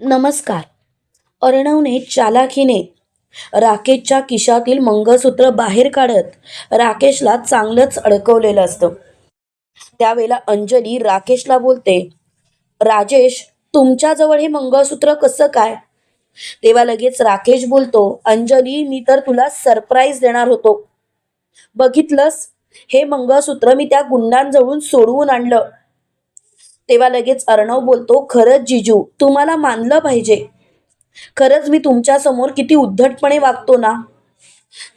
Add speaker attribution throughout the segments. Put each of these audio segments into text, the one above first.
Speaker 1: नमस्कार. अर्णवने चालाखीने राकेशच्या खिशातील मंगळसूत्र बाहेर काढत राकेशला चांगलंच अडकवलेलं असतं. त्यावेळेला अंजली राकेशला बोलते राजेश तुमच्याजवळ हे मंगळसूत्र कसं काय? तेव्हा लगेच राकेश बोलतो अंजली मी तर तुला सरप्राईज देणार होतो. बघितलंस? हे मंगळसूत्र मी त्या गुंडांजवळून सोडवून आणलं. तेव्हा लगेच अर्णव बोलतो खरंच जिजू तुम्हाला मानलं पाहिजे. खरंच मी तुमच्यासमोर किती उद्धटपणे वागतो ना.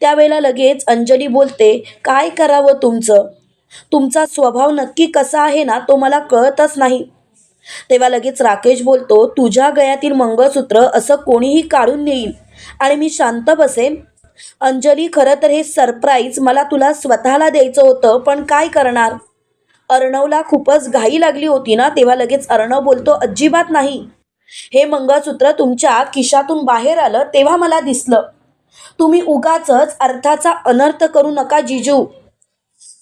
Speaker 1: त्यावेळेला लगेच अंजली बोलते काय करावं तुमचं? तुमचा स्वभाव नक्की कसा आहे ना तो मला कळतच नाही. तेव्हा लगेच राकेश बोलतो तुझ्या गळ्यातील मंगळसूत्र असं कोणीही काढून नेईल आणि मी शांत बसेन. अंजली खरं तर हे सरप्राईज मला तुला स्वतःला द्यायचं होतं पण काय करणार? अर्णवला खूपच घाई लागली होती ना तेव्हा लगेच अर्णव बोलतो अजिबात नाही. हे मंगळसूत्र तुमच्या खिशातून बाहेर आलं तेव्हा मला दिसलं. तुम्ही उगाच अर्थाचा अनर्थ करू नका जिजू.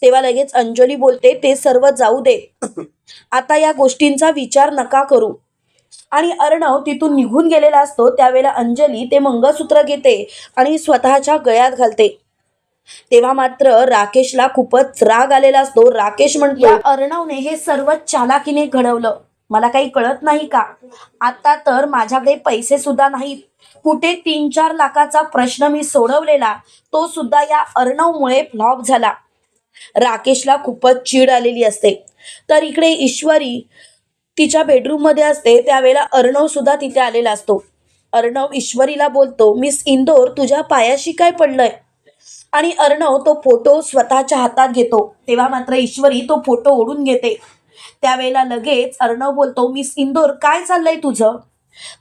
Speaker 1: तेव्हा लगेच अंजली बोलते ते सर्व जाऊ दे. आता या गोष्टींचा विचार नका करू. आणि अर्णव तिथून निघून गेलेला असतो त्यावेळेला अंजली ते मंगळसूत्र घेते आणि स्वतःच्या गळ्यात घालते. तेव्हा मात्र राकेशला खूपच राग आलेला असतो. राकेश म्हणतो अर्णवने हे सर्व चालाकीने घडवलं. मला काही कळत नाही का? आता तर माझ्याकडे पैसे सुद्धा नाहीत. कुठे तीन चार लाखाचा प्रश्न मी सोडवलेला तो सुद्धा या अर्णवमुळे फ्लॉप झाला. राकेशला खूपच चीड आलेली असते. तर इकडे ईश्वरी तिच्या बेडरूममध्ये असते त्यावेळेला अर्णव सुद्धा तिथे आलेला असतो. अर्णव ईश्वरीला बोलतो मिस इंदोर तुझ्या पायाशी काय पडलंय? आणि अर्णव तो फोटो स्वतःच्या हातात घेतो. तेव्हा मात्र ईश्वरी तो फोटो ओढून घेते. त्यावेळेला लगेच अर्णव बोलतो मिस इंदोर काय चाललंय तुझं?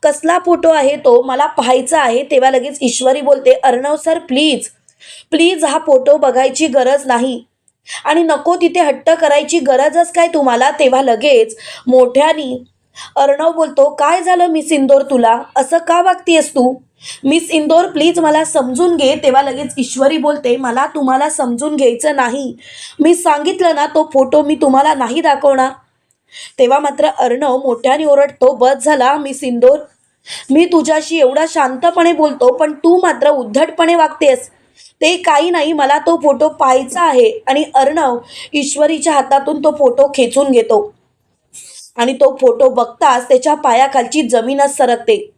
Speaker 1: कसला फोटो आहे तो? मला पाहायचा आहे. तेव्हा लगेच ईश्वरी बोलते अर्णव सर प्लीज प्लीज हा फोटो बघायची गरज नाही. आणि नको तिथे हट्ट करायची गरजच काय तुम्हाला? तेव्हा लगेच मोठ्यानी अर्णव बोलतो काय झालं मिस इंदोर तुला? असं का वागतीयस तू? मिस इंदोर प्लीज मला समजून घे. तेव्हा लगेच ईश्वरी बोलते मला तुम्हाला समजून घ्यायचं नाही. मी सांगितलं ना तो फोटो मी तुम्हाला नाही दाखवणार. तेव्हा मात्र अर्णव मोठ्याने ओरडतो बस झाला मिस इंदोर. मी तुझ्याशी एवढा शांतपणे बोलतो पण तू मात्र उद्धटपणे वागतेस. ते काही नाही मला तो फोटो पाहायचा आहे. आणि अर्णव ईश्वरीच्या हातातून तो फोटो खेचून घेतो. आणि तो फोटो बघताच त्याच्या पायाखालची जमीनच सरकते.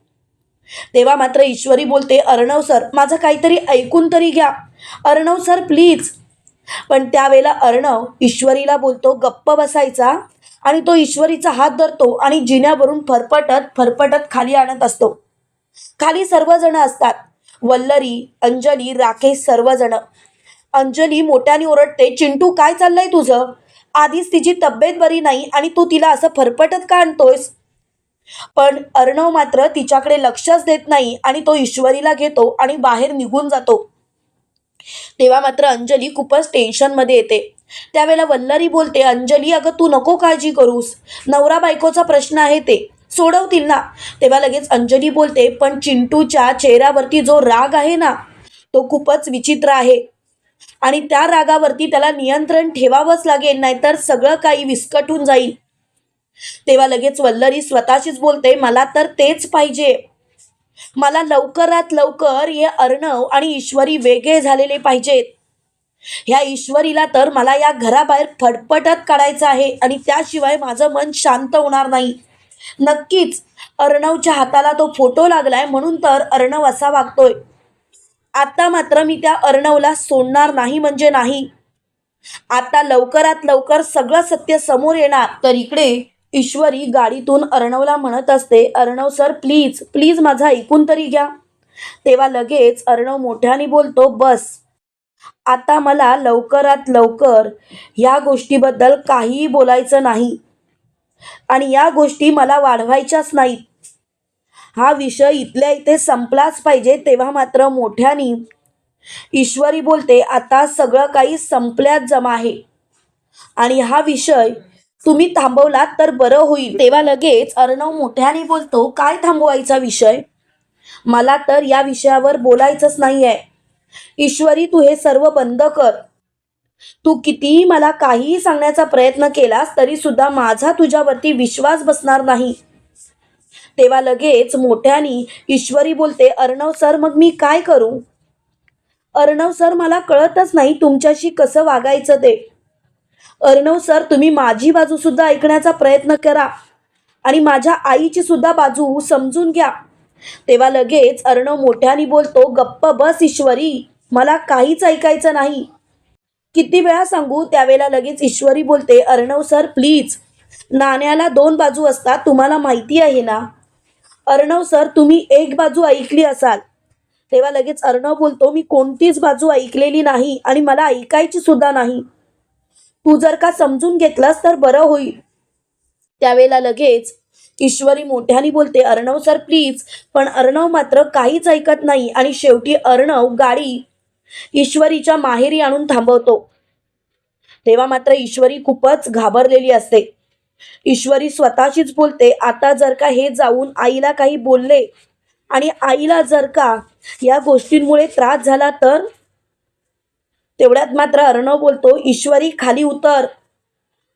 Speaker 1: तेव्हा मात्र ईश्वरी बोलते अर्णव सर माझं काहीतरी ऐकून तरी घ्या. अर्णव सर प्लीज पण त्यावेळेला अर्णव ईश्वरीला बोलतो गप्प बसायचा. आणि तो ईश्वरीचा हात धरतो आणि जिन्यावरून फरफटत फरफटत खाली आणत असतो. खाली सर्वजण असतात. वल्लरी अंजली राकेश सर्वजण. अंजली मोठ्याने ओरडते चिंटू काय चाललंय तुझं? आधीच तिची तब्येत बरी नाही आणि तू तिला असं फरफटत का आणतोयस? पण अर्णव मात्र तिच्याकडे लक्षच देत नाही आणि तो ईश्वरीला घेतो आणि बाहेर निघून जातो. तेव्हा मात्र अंजली खूपच टेन्शनमध्ये येते. त्यावेळेला वल्लरी बोलते अंजली अगं तू नको काळजी करूस. नवरा बायकोचा प्रश्न आहे ते. सोडवतील ना? तेव्हा लगेच अंजली बोलते पण चिंटूच्या चेहऱ्यावरती जो राग आहे ना तो खूपच विचित्र आहे. आणि त्या रागावरती त्याला नियंत्रण ठेवावंच लागेल नाहीतर सगळं काही विस्कटून जाईल. तेव्हा लगेच वल्लरी स्वतःशीच बोलते मला तर तेच पाहिजे. मला लवकरात लवकर हे अर्णव आणि ईश्वरी वेगळे झालेले पाहिजेत. ह्या ईश्वरीला तर मला या घराबाहेर फटफटत काढायचं आहे आणि त्याशिवाय माझं मन शांत होणार नाही. नक्कीच अर्णवच्या हाताला तो फोटो लागलाय म्हणून तर अर्णव असा वागतोय. आता मात्र मी त्या अर्णवला सोडणार नाही म्हणजे नाही. आता लवकरात लवकर सगळं सत्य समोर येणार. तर इकडे ईश्वरी गाडीतून अर्णवला म्हणत असते अर्णव सर प्लीज प्लीज माझा ऐकून तरी घ्या. तेव्हा लगेच अर्णव मोठ्याने बोलतो बस आता मला लवकरात लवकर ह्या गोष्टीबद्दल काहीही बोलायचं नाही आणि या गोष्टी मला वाढवायच्याच नाहीत. हा विषय इथल्या इथे संपलाच पाहिजे. तेव्हा मात्र मोठ्यानी ईश्वरी बोलते आता सगळं काही संपल्यात जमा आहे आणि हा विषय तुम्ही थांबवलात तर बरं होईल. तेव्हा लगेच अर्णव मोठ्याने बोलतो काय थांबवायचा विषय? मला तर या विषयावर बोलायचंच नाही आहे ईश्वरी तू हे सर्व बंद कर. तू कितीही मला काहीही सांगण्याचा प्रयत्न केलास तरी सुद्धा माझा तुझ्यावरती विश्वास बसणार नाही. तेव्हा लगेच मोठ्यानी ईश्वरी बोलते अर्णव सर मग मी काय करू? अर्णव सर मला कळतच नाही तुमच्याशी कसं वागायचं ते. अर्णव सर तुम्ही माझी बाजू सुद्धा ऐकण्याचा प्रयत्न करा आणि माझ्या आईची सुद्धा बाजू समजून घ्या. तेव्हा लगेच अर्णव मोठ्याने बोलतो गप्प बस ईश्वरी मला काहीच ऐकायचं नाही. किती वेळा सांगू त्यावेळेला लगेच ईश्वरी बोलते अर्णव सर प्लीज नाण्याला दोन बाजू असतात तुम्हाला माहिती आहे ना? अर्णव सर तुम्ही एक बाजू ऐकली असाल. तेव्हा लगेच अर्णव बोलतो मी कोणतीच बाजू ऐकलेली नाही आणि मला ऐकायची सुद्धा नाही. तू जर का समजून घेतलास तर बरं होईल. त्यावेळेला लगेच ईश्वरी मोठ्याने बोलते अर्णव सर प्लीज पण अर्णव मात्र काहीच ऐकत नाही आणि शेवटी अर्णव गाडी ईश्वरीच्या माहेरी आणून थांबवतो. तेव्हा मात्र ईश्वरी खूपच घाबरलेली असते. ईश्वरी स्वतःशीच बोलते आता जर का हे जाऊन आईला काही बोलले आणि आईला जर का या गोष्टींमुळे त्रास झाला तर तेवढ्यात मात्र अर्णव बोलतो ईश्वरी खाली उतर.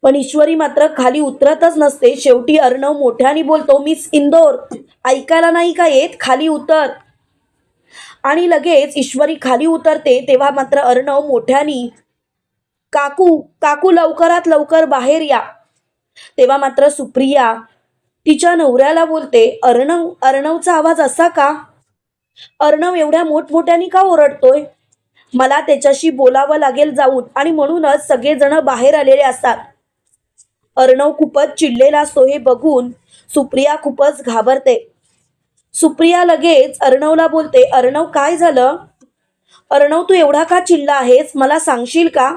Speaker 1: पण ईश्वरी मात्र खाली उतरतच नसते. शेवटी अर्णव मोठ्याने बोलतो मिस इंदोर ऐकायला नाही का येत? खाली उतर. आणि लगेच ईश्वरी खाली उतरते तेव्हा मात्र अर्णव मोठ्यानी काकू काकू लवकरात लवकर बाहेर या. तेव्हा मात्र सुप्रिया तिच्या नवऱ्याला बोलते अर्णव अर्णवचा आवाज असा का? अर्णव एवढ्या मोठमोठ्याने का ओरडतोय? मला त्याच्याशी बोलावं लागेल जाऊन. आणि म्हणूनच सगळेजण बाहेर आलेले असतात. अर्णव खूपच चिडलेला असतो हे बघून सुप्रिया खूपच घाबरते. सुप्रिया लगेच अर्णवला बोलते अर्णव काय झालं? अर्णव तू एवढा का चिडला आहेस? मला सांगशील का?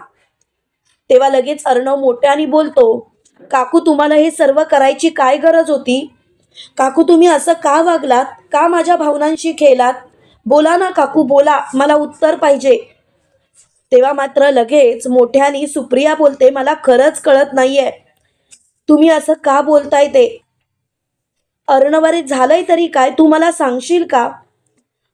Speaker 1: तेव्हा लगेच अर्णव मोठ्याने बोलतो काकू तुम्हाला हे सर्व करायची काय गरज होती? काकू तुम्ही असं का वागलात? का माझ्या भावनांशी खेळलात? बोला ना काकू बोला. मला उत्तर पाहिजे. तेव्हा मात्र लगेच मोठ्याने सुप्रिया बोलते मला खरंच कळत नाहीये. तुम्ही असं का बोलताय ते? अर्णवारे झालंय तरी काय? तू मला सांगशील का?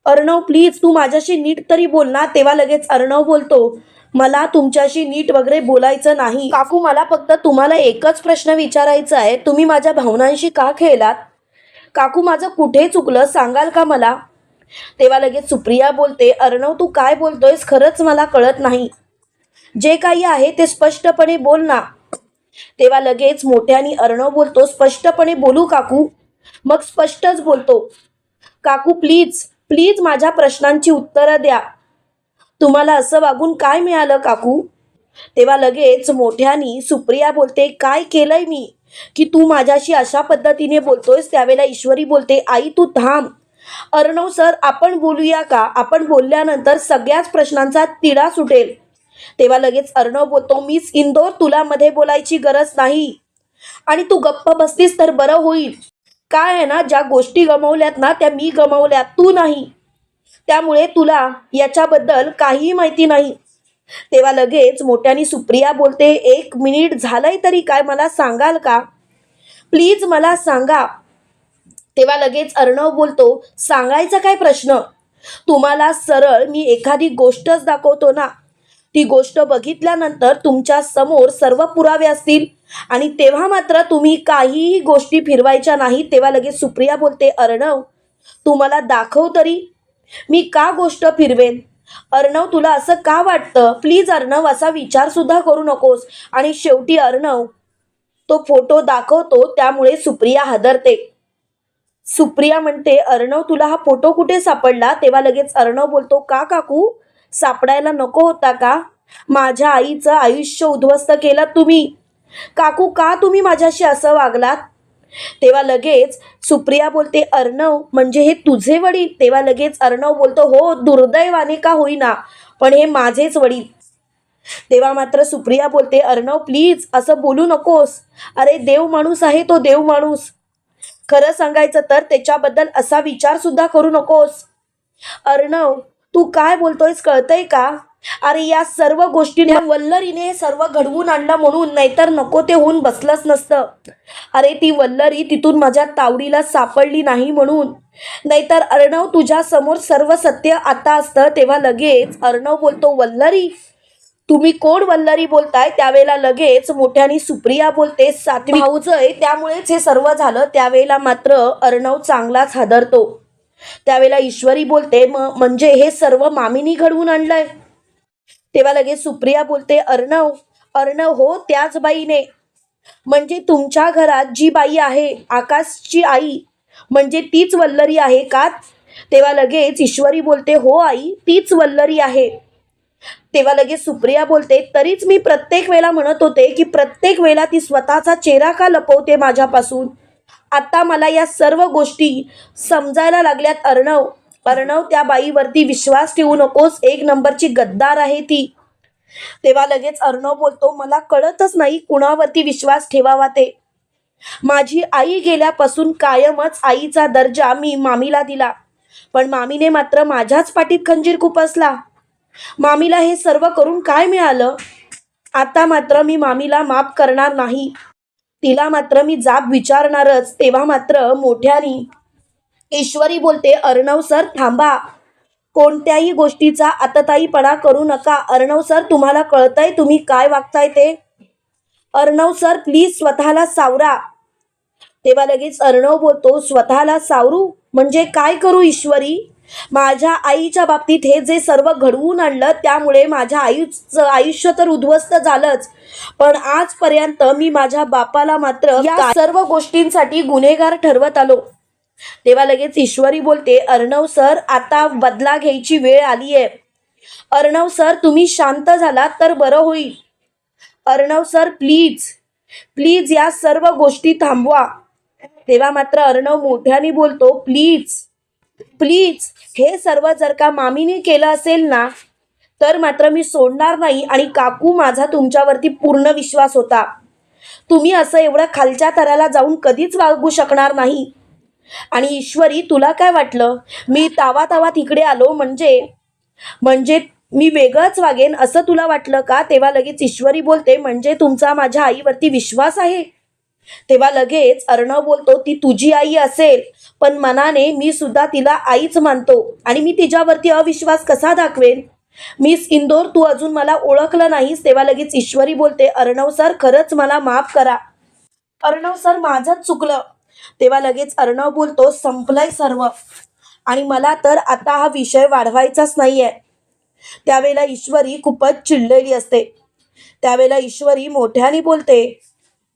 Speaker 1: अर्णव प्लीज तू माझ्याशी नीट तरी बोल ना. तेव्हा लगेच अर्णव बोलतो मला तुमच्याशी नीट वगैरे बोलायचं नाही. काकू मला फक्त तुम्हाला एकच प्रश्न विचारायचा आहे. तुम्ही माझ्या भावनांशी का खेळलात? काकू माझं कुठे चुकलं? सांगाल का मला? तेव्हा लगेच सुप्रिया बोलते अर्णव तू काय बोलतोयस? खरंच मला कळत नाही. जे काही आहे ते स्पष्टपणे बोल ना. तेव्हा लगेच मोठ्याने अर्णव बोलतो स्पष्टपणे बोलू काकू. मग स्पष्टच बोलतो काकू प्लीज प्लीज माझ्या प्रश्नांची उत्तरं द्या. तुम्हाला असं वागून काय मिळालं काकू? तेव्हा लगेच मोठ्यानी सुप्रिया बोलते काय केलंय मी? की तू माझ्याशी अशा पद्धतीने बोलतोयस? त्यावेळेला ईश्वरी बोलते आई तू थांब. अर्णव सर आपण बोलूया का? आपण बोलल्यानंतर सगळ्याच प्रश्नांचा तिढा सुटेल. तेव्हा लगेच अर्णव बोलतो मीच इंदोर तुला मध्ये बोलायची गरज नाही. आणि तू गप्प बसतीस तर बरं होईल. काय आहे ना ज्या गोष्टी गमावल्यात ना त्या मी गमावल्यात. तू नाही. त्यामुळे तुला याच्याबद्दल काहीही माहिती नाही. तेव्हा लगेच मोठ्याने सुप्रिया बोलते एक मिनिट झालंय तरी काय मला सांगाल का? प्लीज मला सांगा. तेव्हा लगेच अर्णव बोलतो सांगायचा काय प्रश्न? तुम्हाला सरळ मी एखादी गोष्टच दाखवतो ना. ती गोष्ट बघितल्यानंतर तुमच्यासमोर सर्व पुरावे असतील. आणि तेव्हा मात्र तुम्ही काहीही गोष्टी फिरवायच्या नाही. तेव्हा लगेच सुप्रिया बोलते अर्णव तुम्हाला दाखव तरी. मी का गोष्ट फिरवेन? अर्णव तुला असं का वाटतं? प्लीज अर्णव असा विचार सुद्धा करू नकोस. आणि शेवटी अर्णव तो फोटो दाखवतो त्यामुळे सुप्रिया हादरते. सुप्रिया म्हणते अर्णव तुला हा फोटो कुठे सापडला तेव्हा लगेच अर्णव बोलतो का काकू? सापडायला नको होता का? माझ्या आईचं आयुष्य उद्ध्वस्त केलं तुम्ही. काकू का तुम्ही माझ्याशी असं वागलात तेव्हा लगेच सुप्रिया बोलते अर्णव म्हणजे हे तुझे वडील तेव्हा लगेच अर्णव बोलतो हो दुर्दैवाने का होईना पण हे माझेच वडील तेव्हा मात्र सुप्रिया बोलते अर्णव प्लीज असं बोलू नकोस. अरे देव माणूस आहे तो देव माणूस. खरं सांगायचं तर त्याच्याबद्दल असा विचार सुद्धा करू नकोस. अर्णव तू काय बोलतोयस कळतंय का? अरे या सर्व गोष्टींना वल्लरीने हे सर्व घडवून आणलं म्हणून नाहीतर नको ते होऊन बसलंच नसतं. अरे ती वल्लरी तिथून माझ्या तावडीला सापडली नाही म्हणून. नाहीतर अर्णव तुझ्या समोर सर्व सत्य आता असतं तेव्हा लगेच अर्णव बोलतो वल्लरी तुम्ही कोण वल्लरी बोलताय? त्यावेळेला लगेच मोठ्याने सुप्रिया बोलते सातवी भाऊजय त्यामुळेच हे सर्व झालं. त्यावेळेला मात्र अर्णव चांगलाच हादरतो. त्यावेळेला ईश्वरी बोलते "म- म्हणजे हे सर्व मामीनी घडवून आणलंय. तेव्हा लगेच सुप्रिया बोलते अर्णव अर्णव हो त्याच बाईने. म्हणजे तुमच्या घरात जी बाई आहे आकाशची आई म्हणजे तीच वल्लरी आहे का? तेव्हा लगेच ईश्वरी बोलते हो आई तीच वल्लरी आहे. तेव्हा लगेच सुप्रिया बोलते तरीच मी प्रत्येक वेळेला म्हणत होते की प्रत्येक वेळेला ती स्वतःचा चेहरा का लपवते माझ्यापासून? आता मला या सर्व गोष्टी समजायला लागल्यात अर्णव. अर्णव त्या बाईवरती विश्वास ठेवू नकोस. एक नंबरची गद्दार आहे ती. तेव्हा लगेच अर्णव बोलतो मला कळतच नाही कुणावरती विश्वास ठेवावा ते. माझी आई गेल्यापासून कायमच आईचा दर्जा मी मामीला दिला. पण मामीने मात्र माझ्याच पाठीत खंजीर खुपसला मामीला हे सर्व करून काय मिळालं? आता मात्र मी मामीला माफ करणार नाही. तिला मात्र मी जाब विचारणारच. तेव्हा मात्र मोठ्यानी ईश्वरी बोलते अर्णव सर थांबा. कोणत्याही गोष्टीचा आतताईपणा करू नका. अर्णव सर तुम्हाला कळतंय तुम्ही काय वागताय ते? अर्णव सर प्लीज स्वतःला सावरा. तेव्हा लगेच अर्णव बोलतो स्वतःला सावरू? म्हणजे काय करू ईश्वरी? माझ्या आईच्या बाबतीत हे जे सर्व घडवून आणलं त्यामुळे माझ्या आईचं आयुष्य तर उद्ध्वस्त झालंच. पण आजपर्यंत मी माझ्या बापाला मात्र या सर्व गोष्टींसाठी गुन्हेगार ठरवत आलो. तेव्हा लगेच ईश्वरी बोलते अर्णव सर आता बदला घ्यायची वेळ आली आहे अर्णव सर तुम्ही शांत झालात तर बरं होईल. अर्णव सर प्लीज प्लीज या सर्व गोष्टी थांबवा. तेव्हा मात्र अर्णव मोठ्याने बोलतो प्लीज प्लीज हे सर्व जर का मामीने केलं असेल ना तर मात्र मी सोडणार नाही आणि काकू माझा तुमच्यावरती पूर्ण विश्वास होता. तुम्ही असं एवढं खालच्या थराला जाऊन कधीच वागू शकणार नाही. आणि ईश्वरी तुला काय वाटलं? मी तावा तावा तिकडे आलो म्हणजे म्हणजे मी वेगळंच वागेन असं तुला वाटलं का? तेव्हा लगेच ईश्वरी बोलते म्हणजे तुमचा माझ्या आईवरती विश्वास आहे. तेव्हा लगेच अर्णव बोलतो ती तुझी आई असेल पण मनाने मी सुद्धा तिला आईच मानतो आणि मी तिच्यावरती अविश्वास कसा दाखवेन? मिस इंदोर तू अजून मला ओळखलं नाहीस. तेव्हा लगेच ईश्वरी बोलते अर्णव सर खरंच मला माफ करा. अर्णव सर माझंच चुकलं. तेव्हा लगेच अर्णव बोलतो संपलंय सर्व आणि मला तर आता हा विषय वाढवायचाच नाहीये. त्यावेळेला ईश्वरी खूपच चिडलेली असते. त्यावेळेला ईश्वरी मोठ्याने बोलते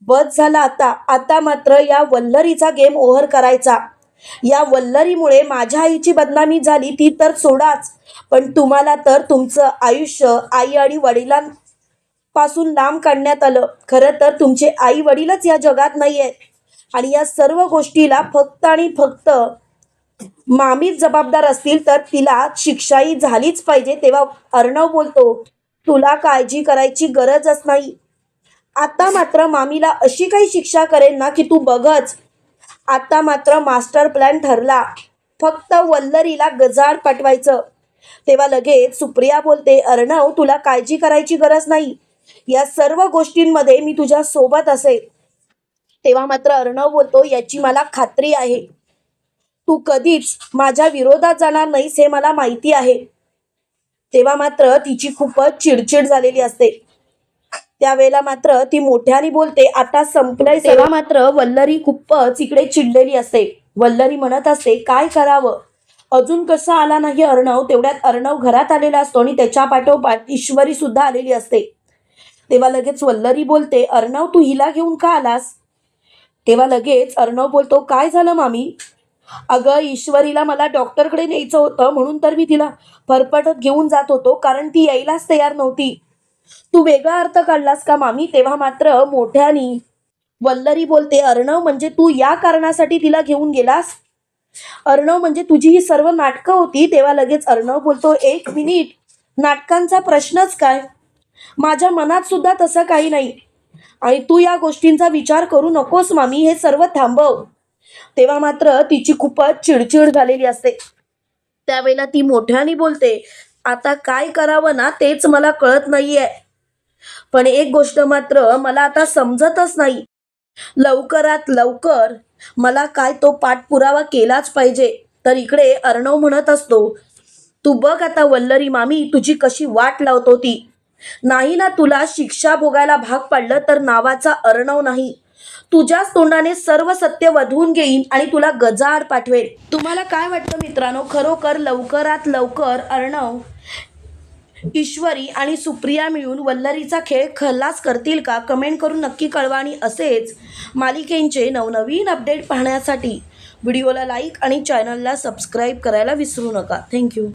Speaker 1: बस झाला आता. आता मात्र या वल्लरीचा गेम ओव्हर करायचा. या वल्लरीमुळे माझ्या आईची बदनामी झाली ती तर सोडाच. पण तुम्हाला तर तुमचं आयुष्य आई आणि वडिलांपासून लांब काढण्यात आलं. खरं तर तुमचे आई वडीलच या जगात नाही आहेत आणि या सर्व गोष्टीला फक्त आणि फक्त मामीच जबाबदार असतील तर तिला शिक्षाही झालीच पाहिजे. तेव्हा अर्णव बोलतो तुला काळजी करायची गरजच नाही. आता मात्र मामीला अशी काही शिक्षा करेन ना की तू बघच. आता मात्र मास्टर प्लॅन ठरला. फक्त वल्लरीला गजाड पाठवायचं. तेव्हा लगेच सुप्रिया बोलते अर्णव तुला काळजी करायची गरज नाही. या सर्व गोष्टींमध्ये मी तुझ्या सोबत असेल. तेव्हा मात्र अर्णव बोलतो याची मला खात्री आहे. तू कधीच माझ्या विरोधात जाणार नाहीस हे मला माहिती आहे. तेव्हा मात्र तिची खूपच चिडचिड झालेली असते. त्यावेळेला मात्र ती मोठ्याने बोलते. आता संपलंय तेव्हा मात्र वल्लरी खूपच इकडे चिडलेली असते. वल्लरी म्हणत असते काय करावं? अजून कसं आला नाही अर्णव? तेवढ्यात अर्णव घरात आलेला असतो आणि त्याच्या पाठोपाठ ईश्वरी सुद्धा आलेली असते. तेव्हा लगेच वल्लरी बोलते अर्णव तू हिला घेऊन का आलास? तेव्हा लगेच अर्णव बोलतो काय झालं मामी? अगं ईश्वरीला मला डॉक्टरकडे न्यायचं होतं म्हणून तर मी तिला फरफटत घेऊन जात होतो कारण ती यायलाच तयार नव्हती. तू वेगळा अर्थ काढलास का मामी? तेव्हा मात्र मोठ्यानी वल्लरी बोलते अर्णव म्हणजे तू या कारणासाठी तिला घेऊन गेलास? अर्णव म्हणजे तुझी ही सर्व नाटकं होती? तेव्हा लगेच अर्णव बोलतो एक मिनिट नाटकांचा प्रश्नच काय? माझ्या मनात सुद्धा तसं काही नाही. आणि तू या गोष्टींचा विचार करू नकोस मामी हे सर्व थांबव. तेव्हा मात्र तिची खूपच चिडचिड झालेली असते. त्यावेळेला ती मोठ्याने बोलते आता काय करावं ना तेच मला कळत नाहीये. पण एक गोष्ट मात्र मला आता समजतच नाही. लवकरात लवकर मला काय तो पाठपुरावा केलाच पाहिजे. तर इकडे अर्णव म्हणत असतो तू बघ आता वल्लरी मामी तुझी कशी वाट लावतो ती नाही ना तुला शिक्षा भोगायला भाग पडलं तर नावाचा अर्णव नाही. तुझ्याच तोंडाने सर्व सत्य वधवून घेईन आणि तुला गजाआड पाठवेल तुम्हाला काय वाटतं मित्रांनो? खरोखर लवकरात लवकर अर्णव ईश्वरी आणि सुप्रिया मिळून वल्लरीचा खेळ खल्लास करतील का? कमेंट करून नक्की कळवा आणि असेच मालिकेंचे नवनवीन अपडेट पाहण्यासाठी व्हिडिओला लाईक आणि चॅनलला सबस्क्राईब करायला विसरू नका. थँक्यू.